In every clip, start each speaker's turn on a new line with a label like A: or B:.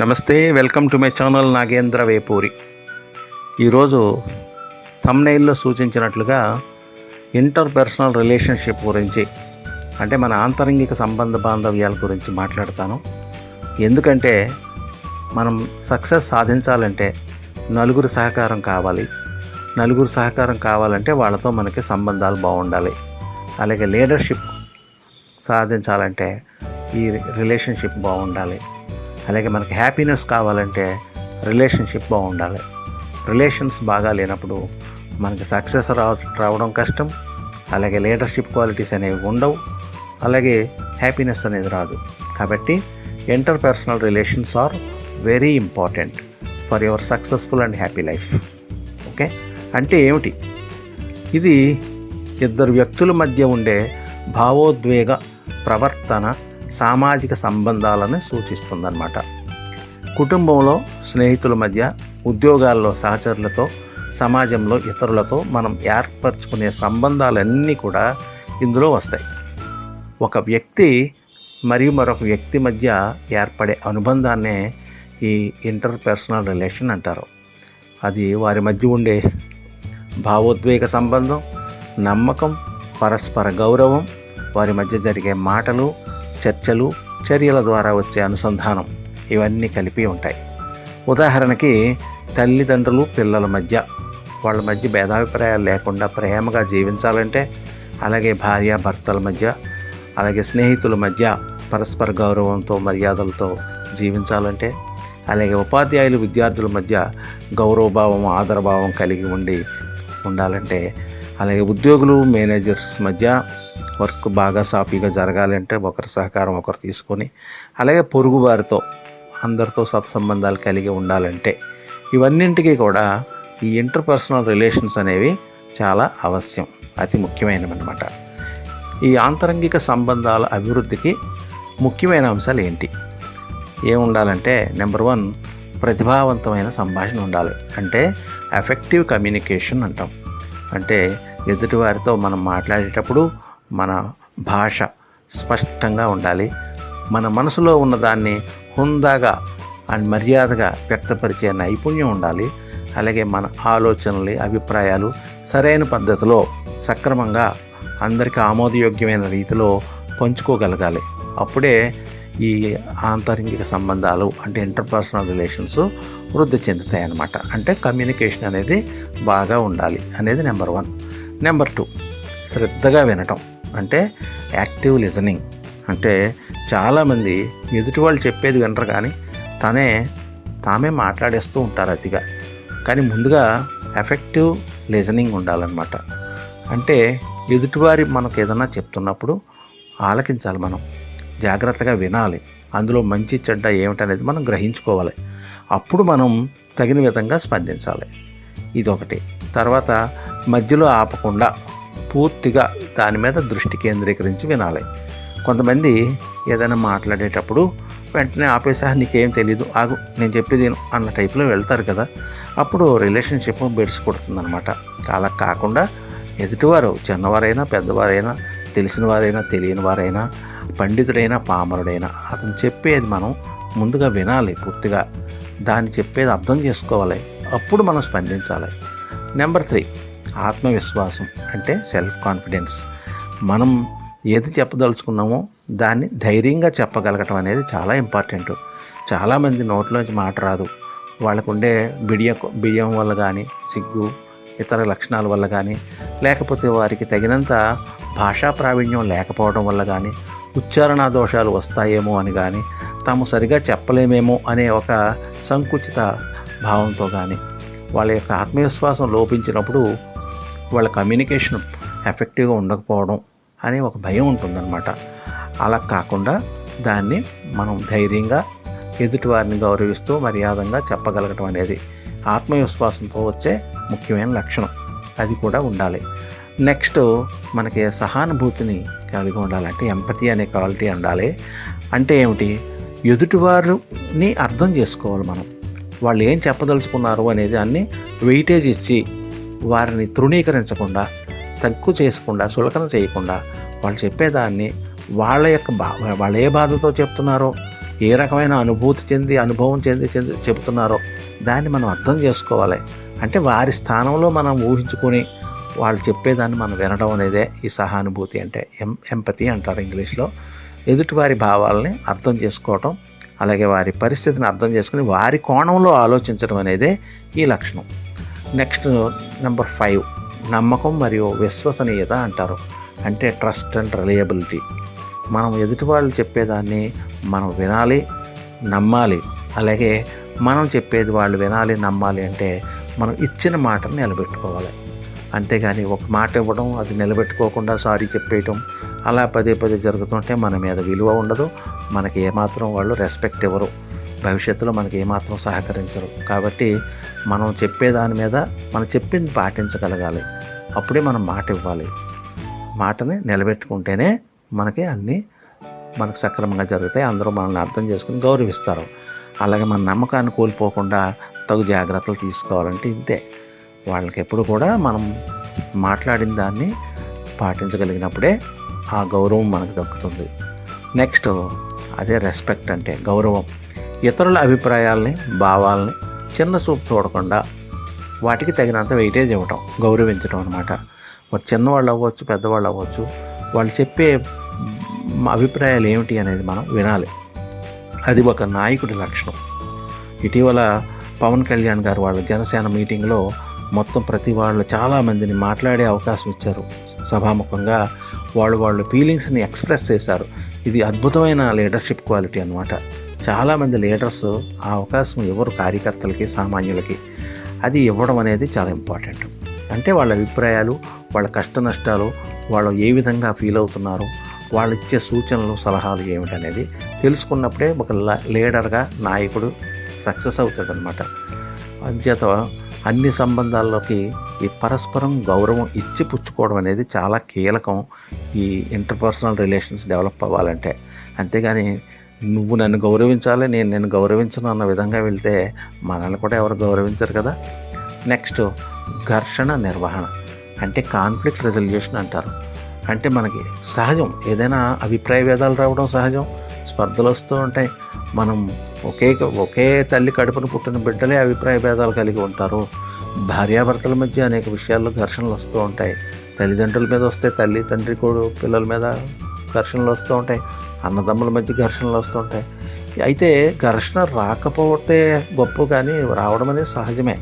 A: నమస్తే welcome to my channel Nagendra Vepuri. ఈరోజు తమ్నైల్లో సూచించినట్లుగా ఇంటర్ పర్సనల్ రిలేషన్షిప్ గురించి అంటే మన ఆంతరంగిక సంబంధ బాంధవ్యాల గురించి మాట్లాడతాను. ఎందుకంటే మనం సక్సెస్ సాధించాలంటే నలుగురు సహకారం కావాలి. నలుగురు సహకారం కావాలంటే వాళ్ళతో మనకి సంబంధాలు బాగుండాలి. అలాగే లీడర్షిప్ సాధించాలంటే ఈ రిలేషన్షిప్ బాగుండాలి. అలాగే మనకి హ్యాపీనెస్ కావాలంటే రిలేషన్షిప్ బాగుండాలి. రిలేషన్స్ బాగా లేనప్పుడు మనకి సక్సెస్ రావ రావడం కష్టం. అలాగే లీడర్షిప్ క్వాలిటీస్ అనేవి ఉండవు. అలాగే హ్యాపీనెస్ అనేది రాదు. కాబట్టి interpersonal relations are very important for your successful and happy life okay అంటే ఏమిటి? ఇది ఇద్దరు వ్యక్తుల మధ్య ఉండే భావోద్వేగ ప్రవర్తన సామాజిక సంబంధాలను సూచిస్తుందన్నమాట. కుటుంబంలో స్నేహితుల మధ్య ఉద్యోగాల్లో సహచరులతో సమాజంలో ఇతరులతో మనం ఏర్పరచుకునే సంబంధాలన్నీ కూడా ఇందులో వస్తాయి. ఒక వ్యక్తి మరియు మరొక వ్యక్తి మధ్య ఏర్పడే అనుబంధాన్నే ఈ ఇంటర్పర్సనల్ రిలేషన్ అంటారు. అది వారి మధ్య ఉండే భావోద్వేగ సంబంధం నమ్మకం పరస్పర గౌరవం వారి మధ్య జరిగే మాటలు చర్చలు చర్యల ద్వారా వచ్చే అనుసంధానం ఇవన్నీ కలిపి ఉంటాయి. ఉదాహరణకి తల్లిదండ్రులు పిల్లల మధ్య వాళ్ళ మధ్య భేదాభిప్రాయాలు లేకుండా ప్రేమగా జీవించాలంటే అలాగే భార్య భర్తల మధ్య అలాగే స్నేహితుల మధ్య పరస్పర గౌరవంతో మర్యాదలతో జీవించాలంటే అలాగే ఉపాధ్యాయులు విద్యార్థుల మధ్య గౌరవభావం ఆదరభావం కలిగి ఉండి ఉండాలంటే అలాగే ఉద్యోగులు మేనేజర్స్ మధ్య వర్క్ బాగా సాఫీగా జరగాలంటే ఒకరి సహకారం ఒకరు తీసుకొని అలాగే పొరుగు వారితో అందరితో సత్సంబంధాలు కలిగి ఉండాలంటే ఇవన్నింటికి కూడా ఈ ఇంటర్పర్సనల్ రిలేషన్స్ అనేవి చాలా అవశ్యం అతి ముఖ్యమైనవి అన్నమాట ఈ ఆంతరంగిక సంబంధాల అభివృద్ధికి ముఖ్యమైన అంశాలు ఏంటి? ఏముండాలంటే నెంబర్ వన్ ప్రతిభావంతమైన సంభాషణ ఉండాలి. అంటే ఎఫెక్టివ్ కమ్యూనికేషన్ అంటాం. అంటే ఎదుటివారితో మనం మాట్లాడేటప్పుడు మన భాష స్పష్టంగా ఉండాలి. మన మనసులో ఉన్నదాన్ని హుందాగా అండ్ మర్యాదగా వ్యక్తపరిచే నైపుణ్యం ఉండాలి. అలాగే మన ఆలోచనలు అభిప్రాయాలు సరైన పద్ధతిలో సక్రమంగా అందరికీ ఆమోదయోగ్యమైన రీతిలో పంచుకోగలగాలి. అప్పుడే ఈ ఆంతరంగిక సంబంధాలు అంటే ఇంటర్పర్సనల్ రిలేషన్స్ వృద్ధి చెందుతాయి అన్నమాట అంటే కమ్యూనికేషన్ అనేది బాగా ఉండాలి అనేది నెంబర్ వన్ నెంబర్ టూ శ్రద్ధగా వినటం. అంటే యాక్టివ్ లిజనింగ్. అంటే చాలామంది ఎదుటి వాళ్ళు చెప్పేది వినరు కానీ తనే తామే మాట్లాడేస్తూ ఉంటారు అతిగా. కానీ ముందుగా ఎఫెక్టివ్ లిజనింగ్ ఉండాలన్నమాట. అంటే ఎదుటివారి మనకు ఏదైనా చెప్తున్నప్పుడు ఆలకించాలి మనం. జాగ్రత్తగా వినాలి. అందులో మంచి చెడ్డ ఏమిటనేది మనం గ్రహించుకోవాలి. అప్పుడు మనం తగిన విధంగా స్పందించాలి. ఇదొకటి. తర్వాత మధ్యలో ఆపకుండా పూర్తిగా దాని మీద దృష్టి కేంద్రీకరించి వినాలి. కొంతమంది ఏదైనా మాట్లాడేటప్పుడు వెంటనే ఆపేసా నీకేం తెలీదు ఆగు నేను చెప్పేది అన్న టైప్లో వెళ్తారు కదా. అప్పుడు రిలేషన్షిప్ బెడ్స్ కొడుతుందనమాట అలా కాకుండా ఎదుటివారు చిన్నవారైనా పెద్దవారైనా తెలిసిన వారైనా తెలియని వారైనా పండితుడైనా పామరుడైనా అతను చెప్పేది మనం ముందుగా వినాలి పూర్తిగా. దాన్ని చెప్పేది అర్థం చేసుకోవాలి. అప్పుడు మనం స్పందించాలి. నెంబర్ త్రీ ఆత్మవిశ్వాసం అంటే సెల్ఫ్ కాన్ఫిడెన్స్ మనం ఏది చెప్పదలుచుకున్నామో దాన్ని ధైర్యంగా చెప్పగలగటం అనేది చాలా ఇంపార్టెంట్ చాలామంది నోట్లోంచి మాట రాదు. వాళ్ళకు ఉండే బిడియ బిడియం వల్ల కానీ సిగ్గు ఇతర లక్షణాల వల్ల కానీ లేకపోతే వారికి తగినంత భాషా ప్రావీణ్యం లేకపోవడం వల్ల కానీ ఉచ్చారణ దోషాలు వస్తాయేమో అని కానీ తాము సరిగా చెప్పలేమేమో అనే ఒక సంకుచిత భావంతో కానీ వాళ్ళ యొక్క ఆత్మవిశ్వాసం లోపించినప్పుడు వాళ్ళ కమ్యూనికేషన్ ఎఫెక్టివ్గా ఉండకపోవడం అనే ఒక భయం ఉంటుందన్నమాట. అలా కాకుండా దాన్ని మనం ధైర్యంగా ఎదుటివారిని గౌరవిస్తూ మర్యాదంగా చెప్పగలగటం అనేది ఆత్మవిశ్వాసంతో వచ్చే ముఖ్యమైన లక్షణం. అది కూడా ఉండాలి. నెక్స్ట్ మనకి సహానుభూతిని కలిగి ఉండాలంటే ఎంపతి అనే క్వాలిటీ ఉండాలి. అంటే ఏమిటి? ఎదుటివారిని అర్థం చేసుకోవాలి మనం. వాళ్ళు ఏం చెప్పదలుచుకున్నారు అనేది అన్ని వెయిటేజ్ ఇచ్చి వారిని తృణీకరించకుండా తక్కువ చేసుకుండా సులకన చేయకుండా వాళ్ళు చెప్పేదాన్ని వాళ్ళ యొక్క బా వాళ్ళు ఏ బాధతో చెప్తున్నారో ఏ రకమైన అనుభూతి చెంది అనుభవం చెంది చెంది చెబుతున్నారో దాన్ని మనం అర్థం చేసుకోవాలి. అంటే వారి స్థానంలో మనం ఊహించుకొని వాళ్ళు చెప్పేదాన్ని మనం వినడం అనేదే ఈ సహానుభూతి అంటే ఎం ఎంపతి అంటారు ఇంగ్లీష్లో. ఎదుటివారి భావాలని అర్థం చేసుకోవటం అలాగే వారి పరిస్థితిని అర్థం చేసుకుని వారి కోణంలో ఆలోచించడం అనేదే ఈ లక్షణం. నెక్స్ట్ నెంబర్ ఫైవ్ నమ్మకం మరియు విశ్వసనీయత అంటారు. అంటే ట్రస్ట్ అండ్ రిలయబిలిటీ. మనం ఎదుటి వాళ్ళు చెప్పేదాన్ని మనం వినాలి నమ్మాలి. అలాగే మనం చెప్పేది వాళ్ళు వినాలి నమ్మాలి అంటే మనం ఇచ్చిన మాటను నిలబెట్టుకోవాలి. అంతేగాని ఒక మాట ఇవ్వడం అది నిలబెట్టుకోకుండా సారీ చెప్పేయటం అలా పదే పదే జరుగుతుంటే మన మీద విలువ ఉండదు. మనకి ఏమాత్రం వాళ్ళు రెస్పెక్ట్ ఇవ్వరు. భవిష్యత్తులో మనకి ఏమాత్రం సహకరించరు. కాబట్టి మనం చెప్పేదాని మీద మనం చెప్పింది పాటించగలగాలి. అప్పుడే మనం మాట ఇవ్వాలి. మాటని నిలబెట్టుకుంటేనే మనకి అన్నీ మనకు సక్రమంగా జరుగుతాయి. అందరూ మనల్ని అర్థం చేసుకుని గౌరవిస్తారు. అలాగే మన నమ్మకాన్ని కోల్పోకుండా తగు జాగ్రత్తలు తీసుకోవాలంటే ఇంతే. వాళ్ళకి ఎప్పుడు కూడా మనం మాట్లాడిన దాన్ని పాటించగలిగినప్పుడే ఆ గౌరవం మనకు దక్కుతుంది. నెక్స్ట్ అదే రెస్పెక్ట్ అంటే గౌరవం. ఇతరుల అభిప్రాయాల్ని భావాల్ని చిన్న చూపు చూడకుండా వాటికి తగినంత వెయిటేజ్ ఇవ్వటం గౌరవించడం అనమాట మరి చిన్నవాళ్ళు అవ్వచ్చు పెద్దవాళ్ళు అవ్వచ్చు వాళ్ళు చెప్పే అభిప్రాయాలు ఏమిటి అనేది మనం వినాలి. అది ఒక నాయకుడి లక్షణం. ఇటీవల పవన్ కళ్యాణ్ గారు వాళ్ళ జనసేన మీటింగ్లో మొత్తం ప్రతి వాళ్ళు చాలామందిని మాట్లాడే అవకాశం ఇచ్చారు. సభాముఖంగా వాళ్ళు వాళ్ళ ఫీలింగ్స్ని ఎక్స్ప్రెస్ చేశారు. ఇది అద్భుతమైన లీడర్షిప్ క్వాలిటీ అనమాట చాలామంది లీడర్స్ ఆ అవకాశం ఎవరు కార్యకర్తలకి సామాన్యులకి అది ఇవ్వడం అనేది చాలా ఇంపార్టెంట్. అంటే వాళ్ళ అభిప్రాయాలు వాళ్ళ కష్ట నష్టాలు వాళ్ళు ఏ విధంగా ఫీల్ అవుతున్నారు వాళ్ళు ఇచ్చే సూచనలు సలహాలు ఏమిటనేది తెలుసుకున్నప్పుడే ఒక ల- లీడర్గా నాయకుడు సక్సెస్ అవుతాడనమాట అంచేత అన్ని సంబంధాల్లోకి ఈ పరస్పరం గౌరవం ఇచ్చి పుచ్చుకోవడం అనేది చాలా కీలకం ఈ ఇంటర్పర్సనల్ రిలేషన్స్ డెవలప్ అవ్వాలంటే. అంతేగాని నువ్వు నన్ను గౌరవించాలి నేను నేను గౌరవించను అన్న విధంగా వెళ్తే మనల్ని కూడా ఎవరు గౌరవించరు కదా. నెక్స్ట్ ఘర్షణ నిర్వహణ అంటే కాన్ఫ్లిక్ట్ రెజల్యూషన్ అంటారు. అంటే మనకి సహజం ఏదైనా అభిప్రాయ భేదాలు రావడం సహజం స్పర్ధలు వస్తూ ఉంటాయి. మనం ఒకే ఒకే తల్లి కడుపున పుట్టిన బిడ్డలే అభిప్రాయ భేదాలు కలిగి ఉంటారు. భార్యాభర్తల మధ్య అనేక విషయాల్లో ఘర్షణలు వస్తూ ఉంటాయి. తల్లిదండ్రుల మీద వస్తే తల్లి తండ్రి కూడా పిల్లల మీద ఘర్షణలు వస్తూ ఉంటాయి అన్నదమ్ముల మధ్య ఘర్షణలు వస్తూ ఉంటాయి. అయితే ఘర్షణ రాకపోతే గొప్ప కానీ రావడం అనేది సహజమే.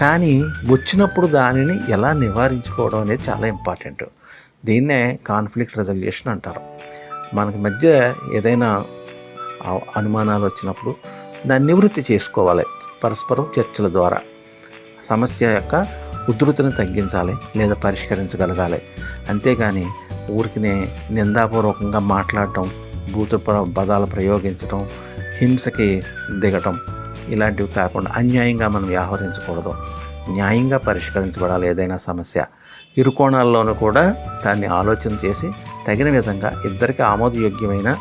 A: కానీ వచ్చినప్పుడు దానిని ఎలా నివారించుకోవడం అనేది చాలా ఇంపార్టెంట్ దీన్నే కాన్ఫ్లిక్ట్ రెజల్యూషన్ అంటారు. మనకి మధ్య ఏదైనా అనుమానాలు వచ్చినప్పుడు దాన్ని నివృత్తి చేసుకోవాలి పరస్పరం చర్చల ద్వారా. సమస్య యొక్క ఉధృతిని తగ్గించాలి లేదా పరిష్కరించగలగాలి. అంతేగాని ఊరికినే నిందాపూర్వకంగా మాట్లాడటం భూత ప్ర- పదాలు ప్రయోగించటం హింసకి దిగటం ఇలాంటివి కాకుండా అన్యాయంగా మనం వ్యవహరించకూడదు. న్యాయంగా పరిష్కరించబడాలి ఏదైనా సమస్య. ఇరు కోణాల్లోనూ కూడా దాన్ని ఆలోచన చేసి తగిన విధంగా ఇద్దరికి ఆమోదయోగ్యమైన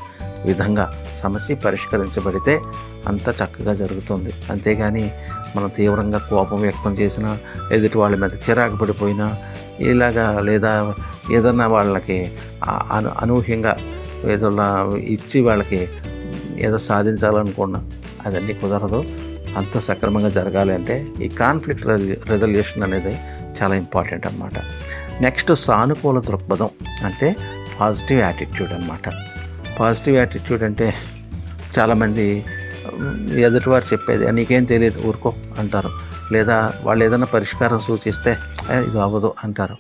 A: విధంగా సమస్య పరిష్కరించబడితే అంత చక్కగా జరుగుతుంది. అంతేగాని మనం తీవ్రంగా కోపం వ్యక్తం చేసినా ఎదుటి వాళ్ళ మీద చిరాకు పడిపోయినా ఇలాగా లేదా ఏదన్నా వాళ్ళకి అను అనూహ్యంగా ఏదన్నా ఇచ్చి వాళ్ళకి ఏదో సాధించాలనుకున్నా అదన్నీ కుదరదు. అంత సక్రమంగా జరగాలి అంటే ఈ కాన్ఫ్లిక్ట్ రెజల్యూషన్ అనేది చాలా ఇంపార్టెంట్ అన్నమాట. నెక్స్ట్ సానుకూల దృక్పథం అంటే పాజిటివ్ యాటిట్యూడ్ అన్నమాట. పాజిటివ్ యాటిట్యూడ్ అంటే చాలామంది ఎదుటివారు చెప్పేది నీకేం తెలియదు ఊరుకో అంటారు. లేదా వాళ్ళు ఏదైనా పరిష్కారం సూచిస్తే ఇది అవ్వదు అంటారు.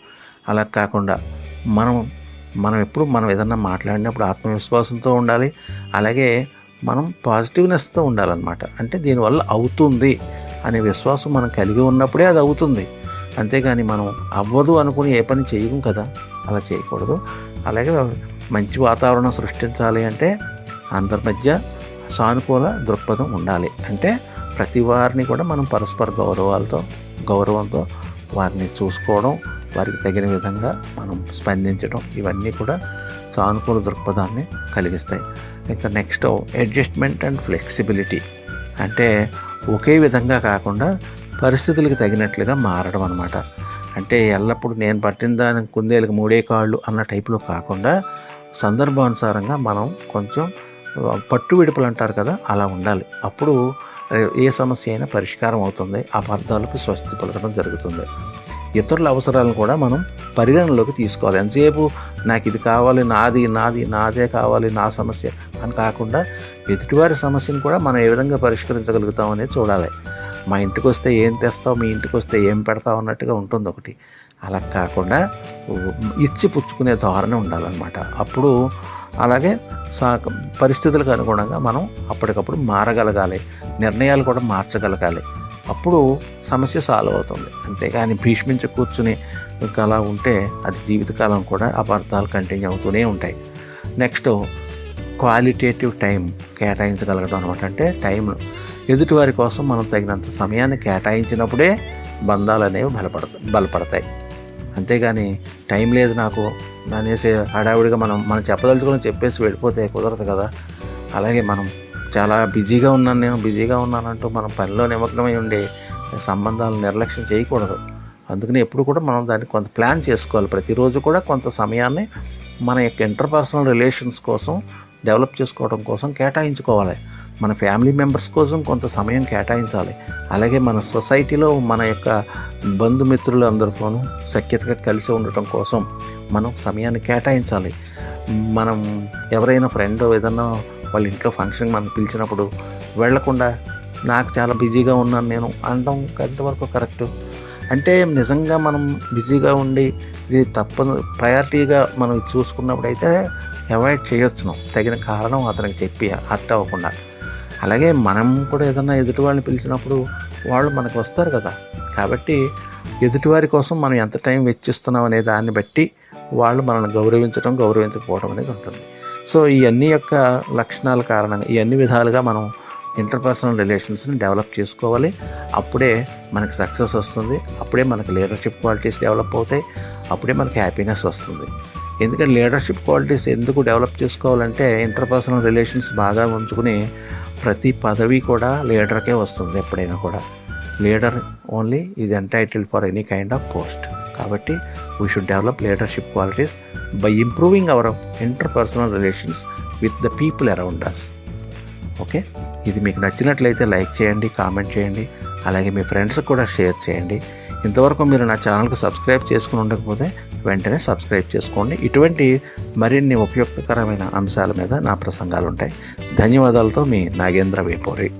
A: అలా కాకుండా మనం మనం ఎప్పుడు మనం ఏదన్నా మాట్లాడినప్పుడు ఆత్మవిశ్వాసంతో ఉండాలి. అలాగే మనం పాజిటివ్నెస్తో ఉండాలన్నమాట. అంటే దీనివల్ల అవుతుంది అనే విశ్వాసం మనం కలిగి ఉన్నప్పుడే అది అవుతుంది. అంతేగాని మనం అవ్వదు అనుకుని ఏ పని చేయము కదా అలా చేయకూడదు. అలాగే మంచి వాతావరణం సృష్టించాలి అంటే అందరి మధ్య సానుకూల దృక్పథం ఉండాలి. అంటే ప్రతి వారిని కూడా మనం పరస్పర గౌరవాలతో గౌరవంతో వారిని చూసుకోవడం వారికి తగిన విధంగా మనం స్పందించడం ఇవన్నీ కూడా సానుకూల దృక్పథాన్ని కలిగిస్తాయి. ఇంకా నెక్స్ట్ అడ్జస్ట్మెంట్ అండ్ ఫ్లెక్సిబిలిటీ. అంటే ఒకే విధంగా కాకుండా పరిస్థితులకు తగినట్లుగా మారడం అనమాట అంటే ఎల్లప్పుడూ నేను పట్టిన దాని కుందేలకు మూడే కాళ్ళు అన్న టైపులో కాకుండా సందర్భానుసారంగా మనం కొంచెం పట్టు విడుపులు అంటారు కదా అలా ఉండాలి. అప్పుడు ఏ సమస్య అయినా పరిష్కారం అవుతుంది అపార్థాలకు స్వస్తి పలకడం జరుగుతుంది. ఇతరుల అవసరాలను కూడా మనం పరిగణనలోకి తీసుకోవాలి. ఎంతసేపు నాకు ఇది కావాలి నాది నాది నాదే కావాలి నా సమస్య అని కాకుండా ఎదుటివారి సమస్యను కూడా మనం ఏ విధంగా పరిష్కరించగలుగుతాం అనేది చూడాలి. మా ఇంటికి వస్తే ఏం తెస్తావు మీ ఇంటికి వస్తే ఏం పెడతావు అన్నట్టుగా ఉంటుంది ఒకటి. అలా కాకుండా ఇచ్చి పుచ్చుకునే ధోరణి ఉండాలన్నమాట. అప్పుడు అలాగే సా పరిస్థితులకు అనుగుణంగా మనం అప్పటికప్పుడు మారగలగాలి. నిర్ణయాలు కూడా మార్చగలగాలి. అప్పుడు సమస్య సాల్వ్ అవుతుంది. అంతేగాని భీష్మించి కూర్చుని అలా ఉంటే అది జీవితకాలం కూడా అపార్థాలు కంటిన్యూ అవుతూనే ఉంటాయి. నెక్స్ట్ క్వాలిటేటివ్ టైం కేటాయించగలగడం అనమాట అంటే టైం ఎదుటివారి కోసం మనం తగినంత సమయాన్ని కేటాయించినప్పుడే బంధాలు అనేవి బలపడతాయి బలపడతాయి. అంతేగాని టైం లేదు నాకు. అనేసి హడావిడిగా మనం మనం చెప్పదలుచుకొని చెప్పేసి వెళ్ళిపోతే కుదరదు కదా. అలాగే మనం చాలా బిజీగా ఉన్నాను నేను. బిజీగా ఉన్నానంటూ మనం పనిలో నిమగ్నమై ఉండే సంబంధాలను నిర్లక్ష్యం చేయకూడదు. అందుకని ఎప్పుడు కూడా మనం దాన్ని కొంత ప్లాన్ చేసుకోవాలి. ప్రతిరోజు కూడా కొంత సమయాన్ని మన యొక్క ఇంటర్పర్సనల్ రిలేషన్స్ కోసం డెవలప్ చేసుకోవడం కోసం కేటాయించుకోవాలి. మన ఫ్యామిలీ మెంబర్స్ కోసం కొంత సమయం కేటాయించాలి. అలాగే మన సొసైటీలో మన యొక్క బంధుమిత్రులు అందరితోనూ సఖ్యతగా కలిసి ఉండటం కోసం మనం సమయాన్ని కేటాయించాలి. మనం ఎవరైనా ఫ్రెండ్ ఏదన్నా వాళ్ళ ఇంట్లో ఫంక్షన్ మనం పిలిచినప్పుడు వెళ్ళకుండా నాకు చాలా బిజీగా ఉన్నాను నేను అనడం ఎంతవరకు కరెక్ట్? అంటే నిజంగా మనం బిజీగా ఉండి ఇది తప్పని ప్రయారిటీగా మనం చూసుకున్నప్పుడు అయితే అవాయిడ్ చేయొచ్చును. తగిన కారణం అతనికి చెప్పి హర్ట్ అవ్వకుండా. అలాగే మనం కూడా ఏదన్నా ఎదుటి వాళ్ళని పిలిచినప్పుడు వాళ్ళు మనకు వస్తారు కదా. కాబట్టి ఎదుటివారి కోసం మనం ఎంత టైం వెచ్చిస్తున్నాం అనే దాన్ని బట్టి వాళ్ళు మనల్ని గౌరవించడం గౌరవించకపోవడం అనేది ఉంటుంది. సో ఈ అన్ని యొక్క లక్షణాల కారణంగా ఈ అన్ని విధాలుగా మనం ఇంటర్పర్సనల్ రిలేషన్స్ని డెవలప్ చేసుకోవాలి. అప్పుడే మనకి సక్సెస్ వస్తుంది. అప్పుడే మనకి లీడర్షిప్ క్వాలిటీస్ డెవలప్ అవుతాయి. అప్పుడే మనకి హ్యాపీనెస్ వస్తుంది. ఎందుకంటే లీడర్షిప్ క్వాలిటీస్ ఎందుకు డెవలప్ చేసుకోవాలంటే ఇంటర్పర్సనల్ రిలేషన్స్ బాగా ఉంచుకుని ప్రతి పదవి కూడా లీడర్కే వస్తుంది ఎప్పుడైనా కూడా. Leader only is entitled for any kind of post. కాబట్టి we should develop leadership qualities by improving our interpersonal relations with the people around us okay ఇది మీకు నచ్చినట్లయితే లైక్ చేయండి కామెంట్ చేయండి అలాగే మీ ఫ్రెండ్స్కి కూడా షేర్ చేయండి. ఇంతవరకు మీరు నా ఛానల్కి సబ్స్క్రైబ్ చేసుకుని ఉండకపోతే వెంటనే సబ్స్క్రైబ్ చేసుకోండి. ఇటువంటి మరిన్ని ఉపయుక్తకరమైన అంశాల మీద నా ప్రసంగాలు ఉంటాయి ధన్యవాదాలతో మీ నాగేంద్ర వేపూరి.